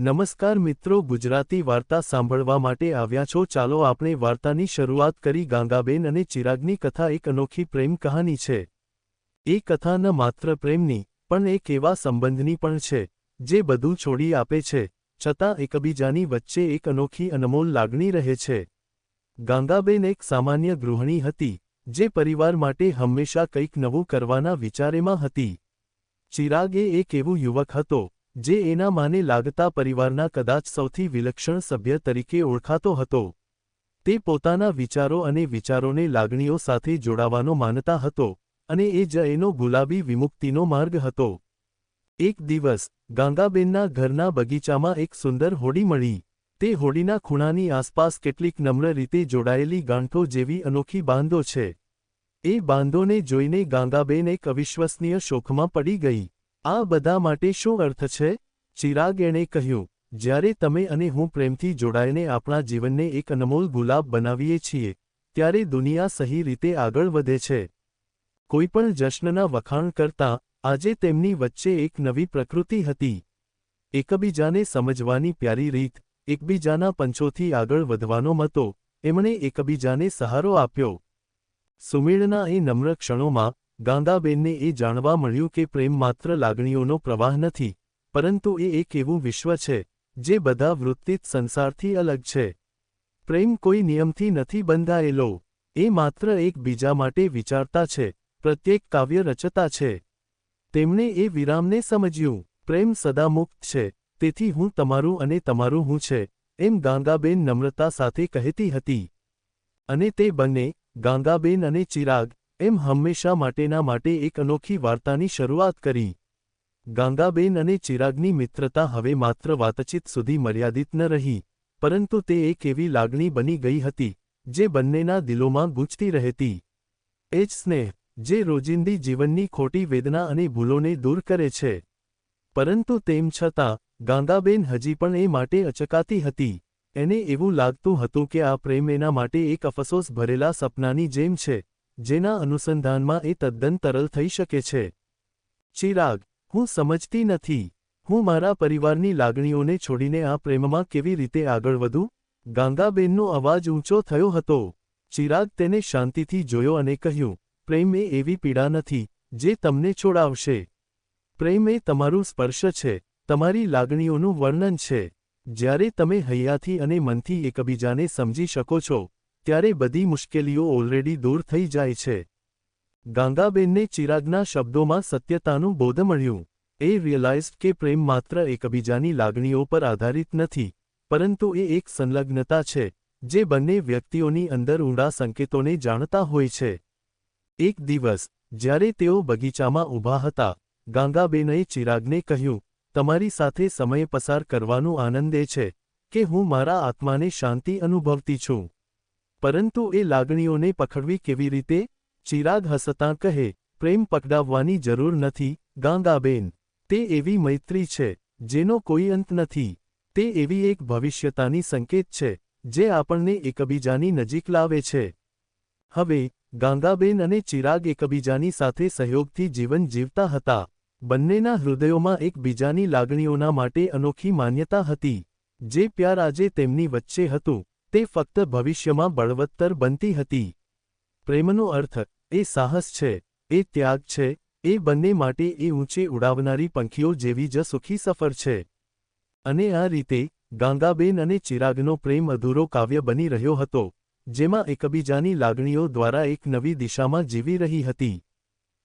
નમસ્કાર મિત્રો, ગુજરાતી વાર્તા સાંભળવા માટે આવ્યા છો. ચાલો આપણે વાર્તાની શરૂઆત કરી. ગાંગાબેન અને ચિરાગની કથા એક અનોખી પ્રેમ કહાની છે. એ કથા ન માત્ર પ્રેમની, પણ એક એવા સંબંધની પણ છે, જે બધું છોડી આપે છે. છતાં એકબીજાની વચ્ચે એક અનોખી અનમોલ લાગણી રહે છે. ગાંગાબેન એક સામાન્ય ગૃહિણી હતી, જે પરિવાર માટે હંમેશા કંઈક નવું કરવાના વિચારેમાં હતી. ચિરાગ એ એક એવું યુવક હતો જે એના માને લાગતા પરિવારના કદાચ સૌથી વિલક્ષણ સભ્ય તરીકે ઓળખાતો હતો. તે પોતાના વિચારો અને વિચારોને લાગણીઓ સાથે જોડાવાનો માનતા હતો અને એ જ એનો ગુલાબી વિમુક્તિનો માર્ગ હતો. એક દિવસ, ગાંગાબેનના ઘરના બગીચામાં એક સુંદર હોડી મળી. તે હોડીના ખૂણાની આસપાસ કેટલીક નમ્ર રીતે જોડાયેલી ગાંઠો જેવી અનોખી બાંધો છે. એ બાંધોને જોઈને ગાંગાબેન એક અવિશ્વસનીય શોખમાં પડી ગઈ. આ બધા માટે શું અર્થ છે? ચિરાગ એણે કહ્યું, જ્યારે તમે અને હું પ્રેમથી જોડાઈને આપણા જીવનને એક અનમોલ ગુલાબ બનાવીએ છીએ, ત્યારે દુનિયા સહી રીતે આગળ વધે છે. કોઈપણ જશ્નના વખાણ કરતાં આજે તેમની વચ્ચે એક નવી પ્રકૃતિ હતી. એકબીજાને સમજવાની પ્યારી રીત, એકબીજાના પંચોથી આગળ વધવાનો મતો, એમણે એકબીજાને સહારો આપ્યો. સુમેળના એ નમ્ર ક્ષણોમાં ગાંગાબેનને એ જાણવા મળ્યું કે પ્રેમ માત્ર લાગણીઓનો પ્રવાહ નથી, પરંતુ એ એક એવું વિશ્વ છે, જે બધા વૃત્તિત સંસારથી અલગ છે. પ્રેમ કોઈ નિયમથી નથી બંધાયેલો, એ માત્ર એક બીજા માટે વિચારતા છે, પ્રત્યેક કાવ્ય રચતા છે. તેમણે એ વિરામને સમજ્યું, પ્રેમ સદા મુક્ત છે, તેથી હું તમારું અને તમારું હું છે, એમ ગાંગાબેન નમ્રતા સાથે કહેતી હતી. અને તે બંને ગાંગાબેન અને ચિરાગ એમ હંમેશા માટેના માટે એક અનોખી વાર્તાની શરૂઆત કરી. ગાંગાબેન અને ચિરાગની મિત્રતા હવે માત્ર વાતચીત સુધી મર્યાદિત ન રહી, પરંતુ તે એક એવી લાગણી બની ગઈ હતી, જે બંનેના દિલોમાં ગૂંચતી રહેતી. એ જ સ્નેહ, જે રોજિંદી જીવનની ખોટી વેદના અને ભૂલોને દૂર કરે છે. પરંતુ તેમ છતાં, ગાંગાબેન હજી પણ એ માટે અચકાતી હતી. એને એવું લાગતું હતું કે આ પ્રેમ એના માટે એક અફસોસ ભરેલા સપનાની જેમ છે. જેના અનુસંધાનમાં એ તદ્દન તરલ થઈ શકે છે. ચિરાગ, હું સમજતી નથી. હું મારા પરિવારની લાગણીઓને છોડીને આ પ્રેમમાં કેવી રીતે આગળ વધું? ગાંગાબેનનો અવાજ ઊંચો થયો હતો. ચિરાગ તેને શાંતિથી જોયો અને કહ્યું, પ્રેમ એ એવી પીડા નથી, જે તમને છોડાવશે. પ્રેમ એ તમારું સ્પર્શ છે, તમારી લાગણીઓનું વર્ણન છે. જ્યારે તમે હૈયાથી અને મનથી એકબીજાને સમજી શકો છો ત્યારે બધી મુશ્કેલીઓ ઓલરેડી દૂર થઈ જાય છે. ગાંગાબેનને ચિરાગના શબ્દોમાં સત્યતાનું બોધ મળ્યું. એ રિયલાઇઝડ કે પ્રેમ માત્ર એકબીજાની લાગણીઓ પર આધારિત નથી, પરંતુ એ એક સંલગ્નતા છે, જે બંને વ્યક્તિઓની અંદર ઊંડા સંકેતોને જાણતા હોય છે. એક દિવસ, જ્યારે તેઓ બગીચામાં ઊભા હતા, ગાંગાબેનએ ચિરાગને કહ્યું, તમારી સાથે સમય પસાર કરવાનું આનંદ છે કે હું મારા આત્માને શાંતિ અનુભવતી છું. પરંતુ એ લાગણીઓને પકડવી કેવી રીતે? ચિરાગ હસતાં કહે, પ્રેમ પકડાવવાની જરૂર નથી, ગાંગાબેન. તે એવી મૈત્રી છે, જેનો કોઈ અંત નથી. તે એવી એક ભવિષ્યતાની સંકેત છે, જે આપણને એકબીજાની નજીક લાવે છે. હવે, ગાંગાબેન અને ચિરાગ એકબીજાની સાથે સહયોગથી જીવન જીવતા હતા. બંનેના હૃદયોમાં એકબીજાની લાગણીઓના માટે અનોખી માન્યતા હતી, જે પ્યાર આજે તેમની વચ્ચે હતું. તે ફક્ત ભવિષ્યમાં બળવત્તર બનતી હતી. પ્રેમનો અર્થ, એ સાહસ છે, એ ત્યાગ છે, એ બંને માટે એ ઊંચે ઉડાવનારી પંખીઓ જેવી જ સુખી સફર છે. અને આ રીતે, ગાંગાબેન અને ચિરાગનો પ્રેમ અધૂરો કાવ્ય બની રહ્યો હતો, જેમાં એકબીજાની લાગણીઓ દ્વારા એક નવી દિશામાં જીવી રહી હતી.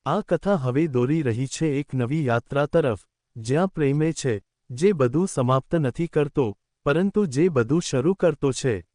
આ કથા હવે દોરી રહી છે એક નવી યાત્રા તરફ, જ્યાં પ્રેમે છે, જે બધું સમાપ્ત નથી કરતો, પરંતુ જે બધું શરૂ કરતો છે.